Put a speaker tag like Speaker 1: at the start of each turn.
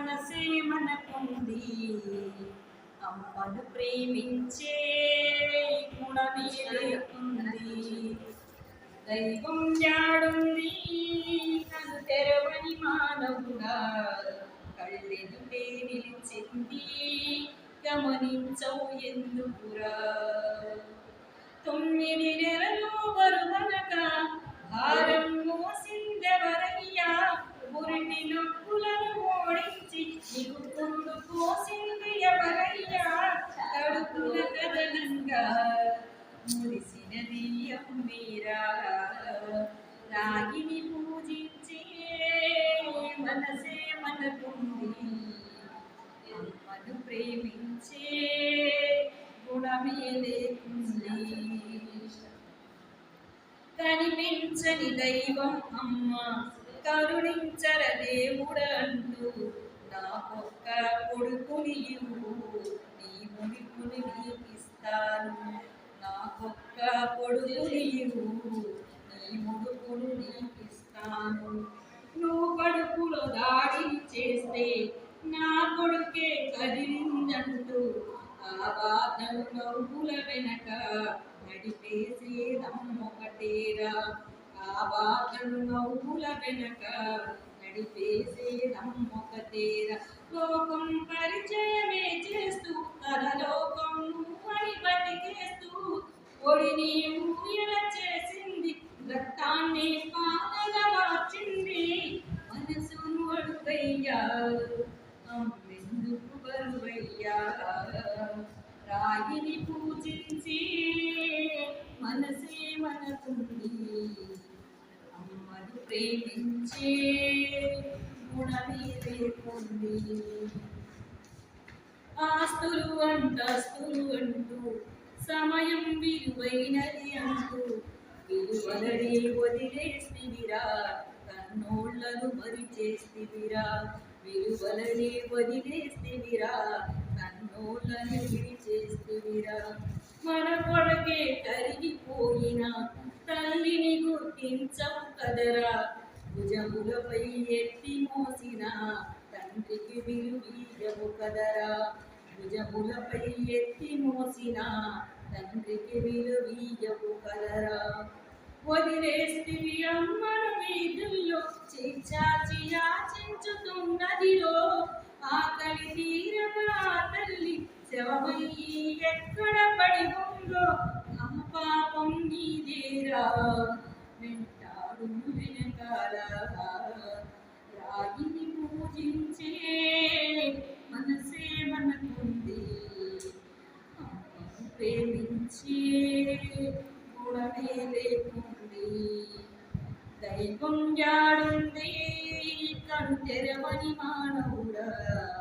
Speaker 1: మనసే మనకుంది. అమ్మను ప్రేమించే గుణమే లేకుంది. దైవం జాడుంది నన్ను తెరవని మానవుడా. కళ్ళెదుటే నిలిచింది గమనించవు ఎందుకురా. తొమ్మిది నెలలు బరువనక నీకు పోసింది ఎవరయ్యా? కడుపుల కదనంగా మురిసినది అమ్మీరా రాగిని పూజించే మనసే మనకుంది అమ్మను ప్రేమించే గుణమే లేకుంది కనిపించని దైవం అమ్మ కరుణించర దేవుడంటూ నాకొక్క కొడుకుని ఇవ్వు నీ ముడిపుని నీకిస్తాను. నాకొక్క కొడుకుని ఇవ్వు నీ ముడుకును నీకిస్తాను నువ్వు కడుపులో దాడి చేస్తే నా కొడుకే కదిలిందంటూ ఆ బాధను నవ్వుల వెనక నడిపేసేదమ్మొకటేరా ఆ బాధను నవ్వుల వెనక నడిపేసేదమ్మొకటేరా లోకం పరిచయమే చేస్తూ తనలోకం నువ్వని బతికేస్తూ ఒడిని ఊయల చేసింది రక్తాన్ని పాలన మార్చింది. మనసును అడుగయ్యా అమ్మెందుకు బరువయ్యా? రాగిని పూజించి మనసే మనకుంది. అమ్మను ప్రేమించే గుణమే ఆస్తులు అంతస్తులు అంటూ సమయం విలువైనది అంటూ విలువలని వదిలేస్తివిరా. కన్నోళ్ళను మరి చేస్తివిరా విలువలని వదిలేస్తివిరా. కన్నోళ్ళను విడిచేస్తివిరా. మన కొడకే కరిగిపోయిన తల్లిని గుర్తించవు కదరా. భుజములపై ఎత్తి మోసిన తండ్రికి విలువీయము కదరా. భుజములపై ఎత్తి మోసిన తండ్రికి విలువీయము కదరా. వదిలేస్తివి అమ్మను వీధుల్లో చేచాచి యాచించుతున్నదిలో ఆకలి తీరగా తల్లి శవమయ్యి ఎక్కడ పడి ఉందో? ఆ పాపం నీదేరా. గుణమే లేకుంది దైవం జాడుంది కను తెరవని మానవుడా కళ్ళె